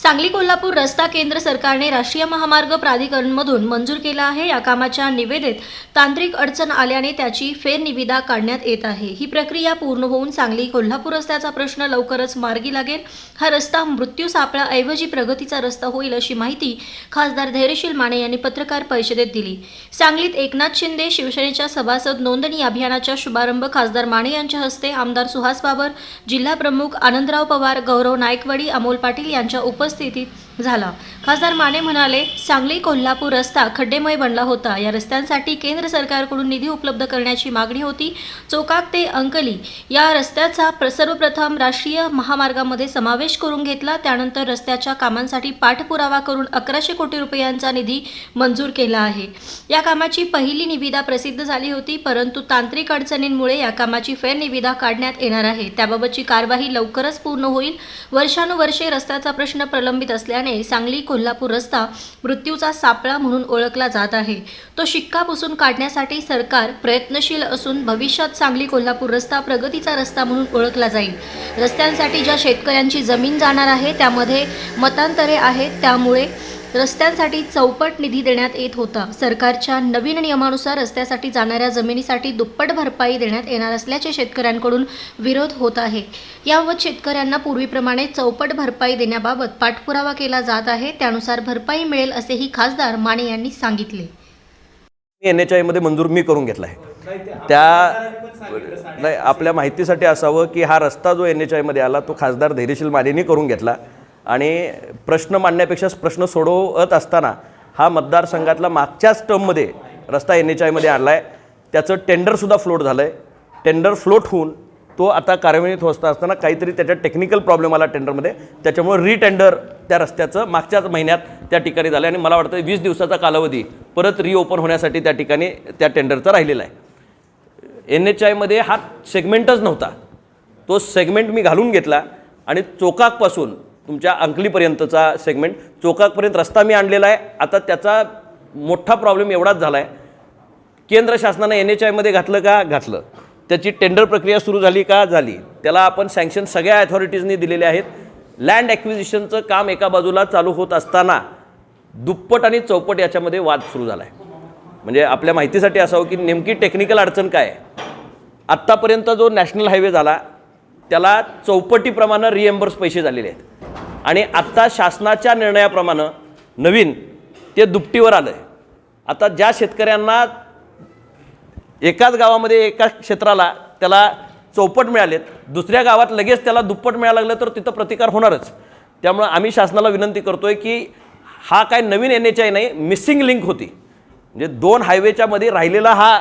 सांगली कोल्हापूर रस्ता केंद्र सरकारने राष्ट्रीय महामार्ग प्राधिकरणमधून मंजूर केला आहे. या कामाच्या निवेदेत तांत्रिक अडचण आल्याने त्याची फेरनिविदा काढण्यात येत आहे. ही प्रक्रिया पूर्ण होऊन सांगली कोल्हापूर रस्त्याचा प्रश्न लवकरच मार्गी लागेल. हा रस्ता मृत्यू सापळाऐवजी प्रगतीचा रस्ता होईल अशी माहिती खासदार धैर्यशील माने यांनी पत्रकार परिषदेत दिली. सांगलीत एकनाथ शिंदे शिवसेनेच्या सभासद नोंदणी अभियानाचा शुभारंभ खासदार माने यांच्या हस्ते आमदार सुहास बाबर जिल्हा प्रमुख आनंदराव पवार गौरव नायकवडी अमोल पाटील यांच्या उपस्थितीत झाला. खासदार माने म्हणाले सांगली कोल्हापूर रस्ता खड्डेमय बनला होता. या रस्त्यांसाठी केंद्र सरकारकडून निधी उपलब्ध करण्याची मागणी होती. चोकाक ते अंकली या रस्त्याचा सर्वप्रथम राष्ट्रीय महामार्गामध्ये समावेश करून घेतला. त्यानंतर रस्त्याच्या कामांसाठी पाठपुरावा करून अकराशे कोटी रुपयांचा निधी मंजूर केला आहे. या कामाची पहिली निविदा प्रसिद्ध झाली होती परंतु तांत्रिक अडचणींमुळे या कामाची फेरनिविदा काढण्यात येणार आहे. त्याबाबतची कारवाई लवकरच पूर्ण होईल. वर्षानुवर्षे रस्त्याचा प्रश्न प्रलंबित असल्याने सांगली कोल्हापूर रस्ता मृत्यूचा सापळा म्हणून ओळखला जात आहे. तो शिक्का पुसून काढण्यासाठी सरकार प्रयत्नशील असून भविष्यात सांगली कोल्हापूर रस्ता प्रगतीचा रस्ता म्हणून ओळखला जाईल. रस्त्यांसाठी ज्या शेतकऱ्यांची जमीन जाणार आहे त्यामध्ये मतांतरे आहेत त्यामुळे रस्त्यांसाठी चौपट निधी देण्यात येत होता. सरकारच्या नवीन नियमानुसार रस्त्यासाठी जाणाऱ्या जमिनीसाठी दुप्पट भरपाई देण्यात येणार असल्याचे शेतकऱ्यांकडून विरोध होत आहे. याबाबत शेतकऱ्यांना पूर्वीप्रमाणे चौपट भरपाई देण्याबाबत पाठपुरावा केला जात आहे. त्यानुसार भरपाई मिळेल असेही खासदार माने यांनी सांगितले. एन एच आयमध्ये मंजूर मी करून घेतला आहे. त्या नाही आपल्या माहितीसाठी असावं की हा रस्ता जो एन एच आयमध्ये आला तो खासदार धैर्यशील मानेने करून घेतला. आणि प्रश्न मांडण्यापेक्षा प्रश्न सोडवत असताना हा मतदारसंघातला मागच्याच टर्ममध्ये रस्ता एन एच आयमध्ये आणला आहे त्याचं टेंडरसुद्धा फ्लोट झालं आहे टेंडर फ्लोट होऊन तो आता कार्यान्वित होत असताना काहीतरी त्याच्या टेक्निकल प्रॉब्लेम आला टेंडरमध्ये त्याच्यामुळे रिटेंडर त्या रस्त्याचं मागच्याच महिन्यात त्या ठिकाणी झालं आणि मला वाटतं वीस दिवसाचा कालावधी परत रिओपन होण्यासाठी त्या ठिकाणी त्या टेंडरचा राहिलेला आहे. एन एच आयमध्ये हा सेगमेंटच नव्हता. तो सेगमेंट मी घालून घेतला आणि चोकाकपासून तुमच्या अंकलीपर्यंतचा सेगमेंट चोकाकपर्यंत रस्ता मी आणलेला आहे. आता त्याचा मोठा प्रॉब्लेम एवढाच झाला आहे केंद्र शासनानं एन एच आयमध्ये घातलं का? घातलं. त्याची टेंडर प्रक्रिया सुरू झाली का? झाली. त्याला आपण सँक्शन सगळ्या अथॉरिटीजनी दिलेले आहेत. लँड ॲक्विजिशनचं काम एका बाजूला चालू होत असताना दुप्पट आणि चौपट याच्यामध्ये वाद सुरू झाला आहे म्हणजे आपल्या माहितीसाठी असावं की नेमकी टेक्निकल अडचण काय आहे. आत्तापर्यंत जो नॅशनल हायवे झाला त्याला चौपटीप्रमाणे रिएम्बर्स पैसे झालेले आहेत. आणि आत्ता शासनाच्या निर्णयाप्रमाणे नवीन ते दुपटीवर आलं आहे आता ज्या शेतकऱ्यांना एकाच गावामध्ये एका क्षेत्राला त्याला चौपट मिळालेत दुसऱ्या गावात लगेच त्याला दुप्पट मिळायला लागलं तर तिथं प्रतिकार होणारच. त्यामुळं आम्ही शासनाला विनंती करतो आहे की हा काय नवीन एन एच आय नाही मिसिंग लिंक होती. म्हणजे दोन हायवेच्या मध्ये राहिलेला हा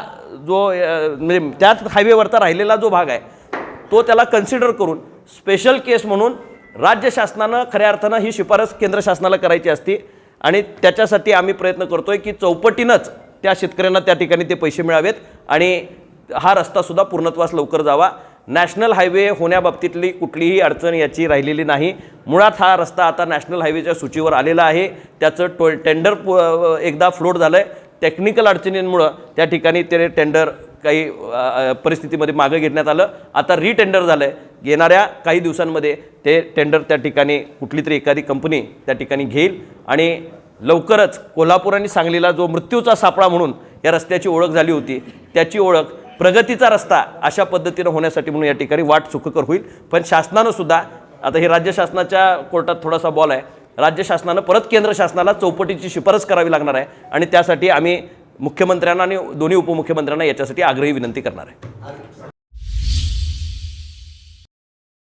जो म्हणजे त्याच हायवेवरचा राहिलेला जो भाग आहे तो त्याला कन्सिडर करून स्पेशल केस म्हणून राज्य शासनानं खऱ्या अर्थानं ही शिफारस केंद्र शासनाला करायची असती आणि त्याच्यासाठी आम्ही प्रयत्न करतो आहे की चौपटीनंच त्या शेतकऱ्यांना त्या ठिकाणी ते पैसे मिळावेत आणि हा रस्तासुद्धा पूर्णत्वास लवकर जावा. नॅशनल हायवे होण्याबाबतीतली कुठलीही अडचण याची राहिलेली नाही. मुळात हा रस्ता आता नॅशनल हायवेच्या सूचीवर आलेला आहे. त्याचं टो टेंडर एकदा फ्लोट झालं आहे टेक्निकल अडचणींमुळं त्या ठिकाणी ते टेंडर काही परिस्थितीमध्ये मागं घेण्यात आलं. आता रिटेंडर झालं आहे येणाऱ्या काही दिवसांमध्ये ते टेंडर त्या ठिकाणी कुठली तरी एखादी कंपनी त्या ठिकाणी घेईल आणि लवकरच कोल्हापूर आणि सांगलीला जो मृत्यूचा सापळा म्हणून या रस्त्याची ओळख झाली होती त्याची ओळख प्रगतीचा रस्ता अशा पद्धतीनं होण्यासाठी म्हणून या ठिकाणी वाट सुखकर होईल. पण शासनानं सुद्धा आता हे राज्य शासनाच्या कोर्टात थोडासा बॉल आहे. राज्य शासनानं परत केंद्र शासनाला चौपटीची शिफारस करावी लागणार आहे आणि त्यासाठी आम्ही मुख्यमंत्र्यांना आणि दोन्ही उपमुख्यमंत्र्यांना याच्यासाठी आग्रही विनंती करणार आहे.